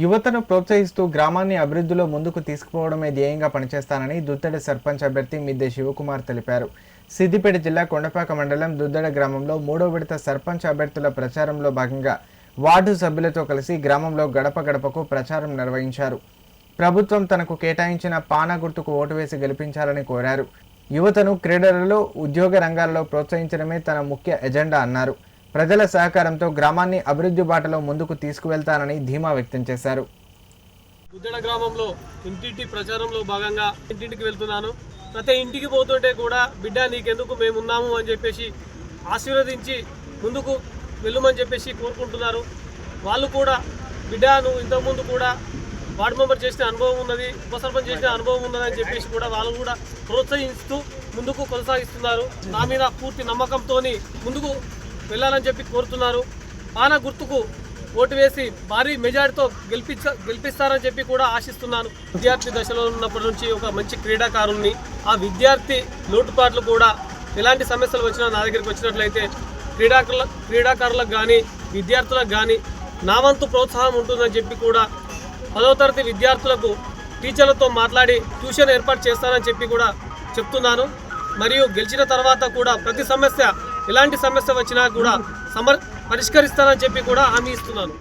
యువతను ప్రోత్సహిస్తూ గ్రామాన్ని అభివృద్ధిలో ముందుకు తీసుకుపోవడమే ధ్యేయంగా పనిచేస్తానని దుద్దడ సర్పంచ్ అభ్యర్థి మిద్దె శివకుమార్ తెలిపారు. సిద్దిపేట జిల్లా కొండపాక మండలం దుద్దడ గ్రామంలో మూడో విడత సర్పంచ్ అభ్యర్థుల ప్రచారంలో భాగంగా వార్డు సభ్యులతో కలిసి గ్రామంలో గడప గడపకు ప్రచారం నిర్వహించారు. ప్రభుత్వం తనకు కేటాయించిన పాన గుర్తుకు ఓటు వేసి గెలిపించాలని కోరారు. యువతను క్రీడలలో ఉద్యోగ రంగాల్లో ప్రోత్సహించడమే తన ముఖ్య ఎజెండా అన్నారు. ప్రజల సహకారంతో గ్రామాన్ని అభివృద్ధి బాటలో ముందుకు తీసుకువెళ్తానని ధీమా వ్యక్తం చేశారు. బుద్ధడ గ్రామంలో ఇంటింటి ప్రచారంలో భాగంగా ఇంటింటికి వెళ్తున్నాను. ప్రతి ఇంటికి పోతుంటే కూడా బిడ్డ నీకెందుకు మేము ఉన్నాము అని చెప్పేసి ఆశీర్వదించి ముందుకు వెళ్ళమని చెప్పేసి కోరుకుంటున్నారు. వాళ్ళు కూడా బిడ్డ నువ్వు ఇంతకుముందు కూడా వార్డు మెంబర్ చేసిన అనుభవం ఉన్నది ఉప సర్పంచ్ చేసిన అనుభవం ఉన్నదని చెప్పేసి కూడా వాళ్ళు కూడా ప్రోత్సహిస్తూ ముందుకు కొనసాగిస్తున్నారు. నా మీద పూర్తి నమ్మకంతో ముందుకు వెళ్ళాలని చెప్పి కోరుతున్నారు. పాన గుర్తుకు ఓటు వేసి భారీ మెజారిటీతో గెలిపించ గెలిపిస్తారని చెప్పి కూడా ఆశిస్తున్నాను. విద్యార్థి దశలో ఉన్నప్పటి నుంచి ఒక మంచి క్రీడాకారుణ్ణి ఆ విద్యార్థి లోటుపాట్లు కూడా ఎలాంటి సమస్యలు వచ్చినా నా దగ్గరికి వచ్చినట్లయితే క్రీడాకారుల క్రీడాకారులకు కానీ విద్యార్థులకు కానీ నా వంతు ప్రోత్సాహం ఉంటుందని చెప్పి కూడా పదవ తరగతి విద్యార్థులకు టీచర్లతో మాట్లాడి ట్యూషన్ ఏర్పాటు చేస్తానని చెప్పి కూడా చెప్తున్నాను. మరియు గెలిచిన తర్వాత కూడా ప్రతి సమస్య ఎలాంటి సమస్య వచ్చినా కూడా సమర్ పరిష్కరిస్తానని చెప్పి కూడా హామీ ఇస్తున్నాను.